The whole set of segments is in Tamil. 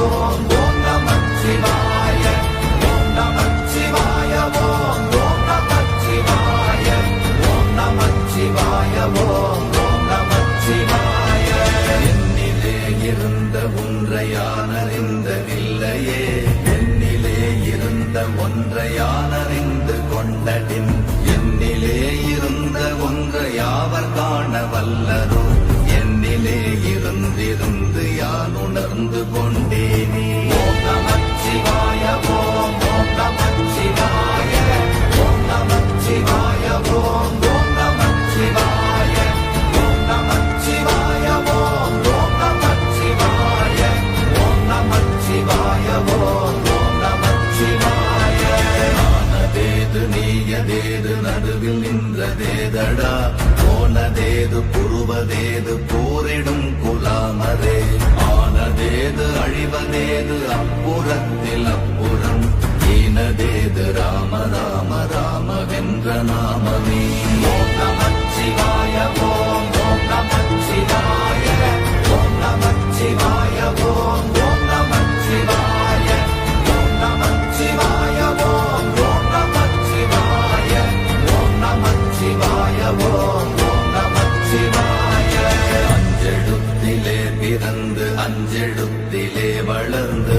ஓம் ஓம் நம சிவாய ஓம் நம சிவாய ஓம் ஓம் நம சிவாய ஓம் நம சிவாய ஓம் ஓம் நம சிவாய என்னிலே இருந்த ஒன்றை யான் அறிந்ததில்லையே என்னிலே இருந்த ஒன்றை யான் அறிந்து கொண்டடின் என்னிலே இருந்த ஒன்றை யாவர் காண வல்லரோ? என்னிலே இருந்திருந்து யான் உணர்ந்து கொண்டேனே? ஓம் நம சிவாய ஓம் ஓம் சிவாய ஓம் சிவாய ஓம் ஓம் சிவாய ஓம் சிவாய ஓம் ஓம் சிவாய ஓம் சிவாய ஓம் ஓம் சிவாய ஆனதேது நீயதேது நடுவில் நின்றதேதடா. போனதேது புருவதேது போரிடும் குலாமரே. ஆனதேது அழிவதேது அப்புறத்தில் அப்புறம்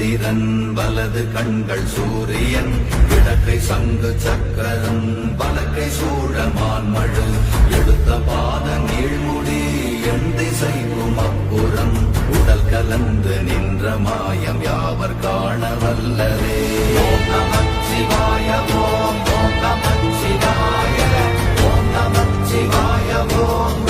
சந்திரன் வலது கண்கள் சூரியன் கிழக்கை சங்கு சக்கரம் வலக்கை சூழமான் மழு. எடுத்த பாத நீழ்முடி என் திசைக்கும் அப்புறம் உடல் கலந்து நின்ற மாயம் யாவர் காண வல்லரே சிவாய ஓம் ஓம் ஓம் நம ஓம்.